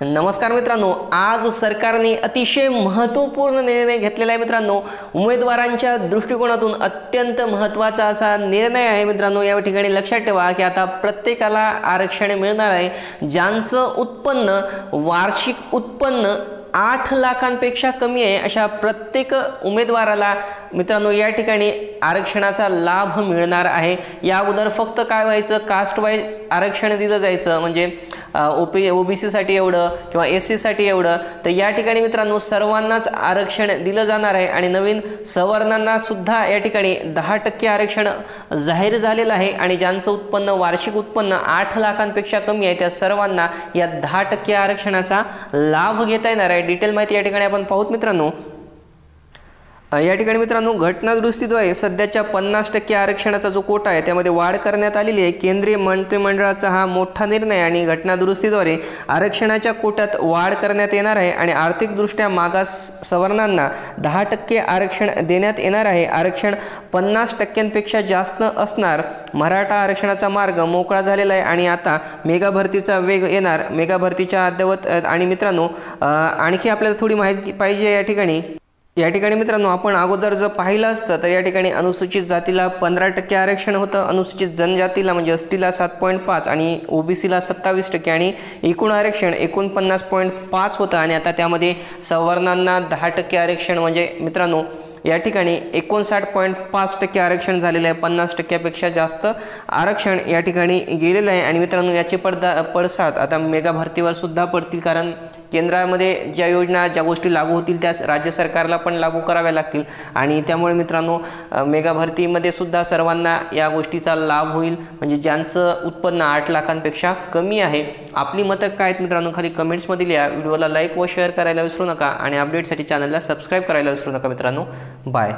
नमस्कार मित्रांनो आज सरकारने अतिशय महत्त्वपूर्ण निर्णय घेतलेला आहे मित्रांनो. उमेदवारांच्या दृष्टिकोनातून अत्यंत महत्त्वाचा असा निर्णय आहे मित्रांनो. या ठिकाणी लक्षात ठेवा की आता प्रत्येकाला आरक्षण मिळणार आहे. ज्यांचं उत्पन्न वार्षिक उत्पन्न आठ लाखांपेक्षा कमी आहे अशा प्रत्येक उमेदवाराला मित्रांनो या ठिकाणी आरक्षणाचा लाभ मिळणार आहे. या अगोदर फक्त काय व्हायचं? कास्ट वाईज आरक्षण दिलं जायचं. म्हणजे ओ पी ओ बी सीसाठी एवढं किंवा एस सीसाठी एवढं तर या ठिकाणी मित्रांनो सर्वांनाच आरक्षण दिलं जाणार आहे आणि नवीन सवर्णांना सुद्धा या ठिकाणी दहा टक्के आरक्षण जाहीर झालेलं आहे आणि ज्यांचं उत्पन्न वार्षिक उत्पन्न आठ लाखांपेक्षा कमी आहे त्या सर्वांना या दहा टक्के आरक्षणाचा लाभ घेता येणार आहे. डिटेल माहिती या ठिकाणी आपण पाहूत मित्रांनो. या ठिकाणी मित्रांनो घटनादुरुस्तीद्वारे सध्याच्या पन्नास टक्के आरक्षणाचा जो कोटा आहे त्यामध्ये वाढ करण्यात आलेली आहे. केंद्रीय मंत्रिमंडळाचा हा मोठा निर्णय आणि घटनादुरुस्तीद्वारे आरक्षणाच्या कोट्यात वाढ करण्यात येणार आहे आणि आर्थिकदृष्ट्या मागास सवर्णांना दहा टक्के आरक्षण देण्यात येणार आहे. आरक्षण पन्नास टक्क्यांपेक्षा जास्त असणार. मराठा आरक्षणाचा मार्ग मोकळा झालेला आहे आणि आता मेगा भरतीचा वेग येणार. मेगा भरतीच्या अद्ययावत आणि मित्रांनो आणखी आपल्याला थोडी माहिती पाहिजे या ठिकाणी. या ठिकाणी मित्रांनो आपण अगोदर जर पाहिलं असतं तर या ठिकाणी अनुसूचित जातीला पंधरा टक्के आरक्षण होतं अनुसूचित जनजातीला म्हणजे एस टीला सात पॉईंट पाच आणि ओबीसीला सत्तावीस टक्के आणि एकूण आरक्षण एकोणपन्नास पॉईंट पाच होतं. आणि आता त्यामध्ये सवर्णांना दहा टक्के आरक्षण म्हणजे मित्रांनो या ठिकाणी एकोणसाठ पॉईंट पाच टक्के आरक्षण झालेलं आहे. पन्नास टक्क्यापेक्षा जास्त आरक्षण या ठिकाणी गेलेलं आहे. आणि मित्रांनो याचे पडदा पडसाद आता मेगा भरतीवर सुद्धा पडतील कारण केंद्रामध्ये ज्या योजना ज्या गोष्टी लागू होतील त्या राज्य सरकारला पण लागू कराव्या लागतील. आणि त्यामुळे मित्रांनो मेगा भरतीमध्ये सुद्धा सर्वांना या गोष्टीचा लाभ होईल. म्हणजे ज्यांचं उत्पन्न आठ लाखांपेक्षा कमी आहे आपली मतं काय आहेत मित्रांनो खाली कमेंट्समध्ये लिहा. व्हिडिओला लाईक व शेअर करायला विसरू नका. आणि अपडेटसाठी चॅनलला सबस्क्राईब करायला विसरू नका मित्रांनो. बाय.